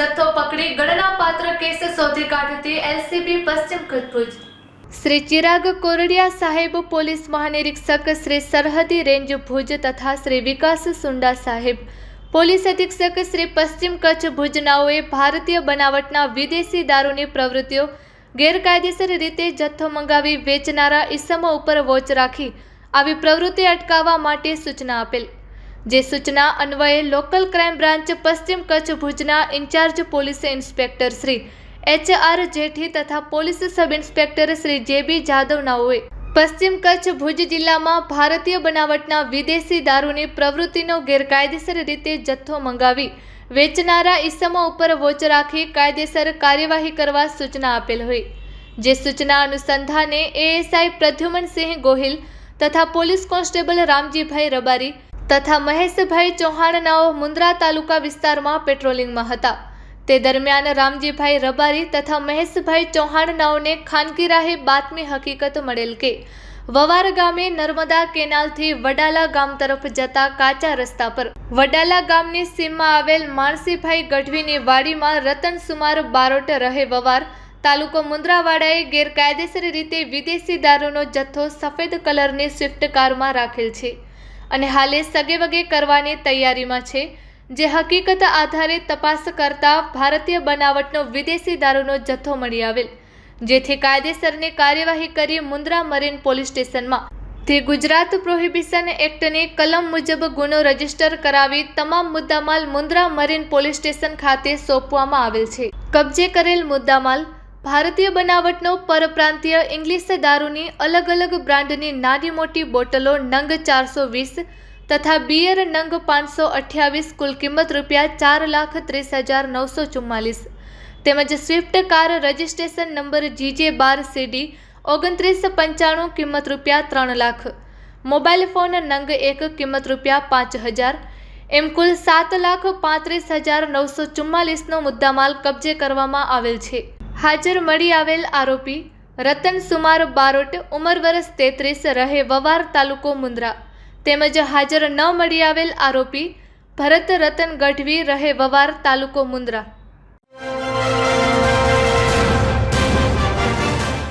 જથ્થો પકડી ગણનાપાત્ર કેસ શોધી કાઢતી એલસીબી પશ્ચિમ કચ્છ. શ્રી ચિરાગ કોરડિયા સાહેબ પોલીસ મહાનિરીક્ષક, શ્રી સરહદી રેન્જ ભુજ તથા શ્રી વિકાસ સુંડા સાહેબ. પોલીસ અધિક્ષક શ્રી પશ્ચિમ કચ્છ ભુજનાઓએ ભારતીય બનાવટના વિદેશી દારૂની પ્રવૃત્તિઓ ગેરકાયદેસર રીતે જથ્થો મંગાવી વેચનારા ઇસમો ઉપર વોચ રાખી આવી પ્રવૃત્તિ અટકાવવા માટે સૂચના આપેલ. જે સૂચના અન્વયે લોકલ ક્રાઇમ બ્રાન્ચ પશ્ચિમ કચ્છ ભુજના incharge police inspector Shri H R Jethi તથા પોલીસ સબ ઇન્સ્પેક્ટર શ્રી જે બી જાદવનાઓએ પશ્ચિમ કચ્છ ભુજ જિલ્લામાં ભારતીય બનાવટના વિદેશી દારૂની પ્રવૃત્તિનો ગેરકાયદેસર રીતે જથ્થો મંગાવી વેચનારા ઇસમો ઉપર વોચ રાખી કાયદેસર કાર્યવાહી કરવા સૂચના આપેલ હોય. જે સૂચના અનુસંધાને એએસઆઈ પ્રદ્યુમનસિંહ ગોહિલ તથા પોલીસ કોન્સ્ટેબલ રામજીભાઈ રબારી તથા મહેશભાઈ ચૌહાણનાઓ મુન્દ્રા તાલુકા વિસ્તારમાં પેટ્રોલિંગમાં હતા. તે દરમિયાન રામજીભાઈ રબારી તથા મહેશભાઈ ચૌહાણનાઓને ખાનગી રાહે બાતમી હકીકત મળેલ કે, વવાર ગામે નર્મદા કેનાલથી વડાલા ગામ તરફ જતા કાચા રસ્તા પર વડાલા ગામની સીમમાં આવેલ માણસીભાઈ ગઢવીની વાડીમાં રતન સુમાર બારોટ રહે વવાર. તાલુકો મુન્દ્રાવાડાએ ગેરકાયદેસર રીતે વિદેશી દારૂનો જથ્થો સફેદ કલરની સ્વિફ્ટ કારમાં રાખેલ છે. અને હાલે સગે વગે કરવાની તૈયારીમાં છે, જે હકીકત આધારે તપાસ કરતા ભારતીય બનાવટનો વિદેશી દારૂનો જથ્થો મળી આવેલ, જેથી કાયદેસરની કાર્યવાહી કરી મુન્દ્રા મરીન પોલીસ સ્ટેશનમાં. તે ગુજરાત પ્રોહિબિશન એક્ટની કલમ મુજબ ગુનો રજિસ્ટર કરાવી તમામ મુદ્દામાલ મુન્દ્રા મરીન પોલીસ સ્ટેશન ખાતે સોંપવામાં આવેલ છે. કબજે કરેલ મુદ્દામાલ ભારતીય બનાવટનો પરપ્રાંતીય ઇંગ્લિશ દારૂની અલગ અલગ બ્રાન્ડની નાની મોટી બોટલો નંગ ચારસો વીસ તથા બિયર નંગ પાંચસો અઠ્યાવીસ કુલ કિંમત રૂપિયા ચાર લાખ ત્રીસ હજાર નવસો ચુમ્માલીસ. તેમજ Swift car registration number GJ બાર સીડી ઓગણત્રીસ પંચાણું કિંમત રૂપિયા ત્રણ લાખ. મોબાઈલ ફોન નંગ એક કિંમત રૂપિયા પાંચ હજાર. એમ કુલ સાત લાખ પાંત્રીસ હજાર નવસો ચુમ્માલીસનો મુદ્દામાલ કબજે કરવામાં આવેલ છે. હાજર મળી આવેલ આરોપી રતન સુમાર બારોટ ઉંમર વર્ષ તેત્રીસ રહે વવાર તાલુકો મુન્દ્રા તેમજ હાજર ન મળી આવેલ આરોપી ભરત રતન ગઢવી રહે વવાર તાલુકો મુન્દ્રા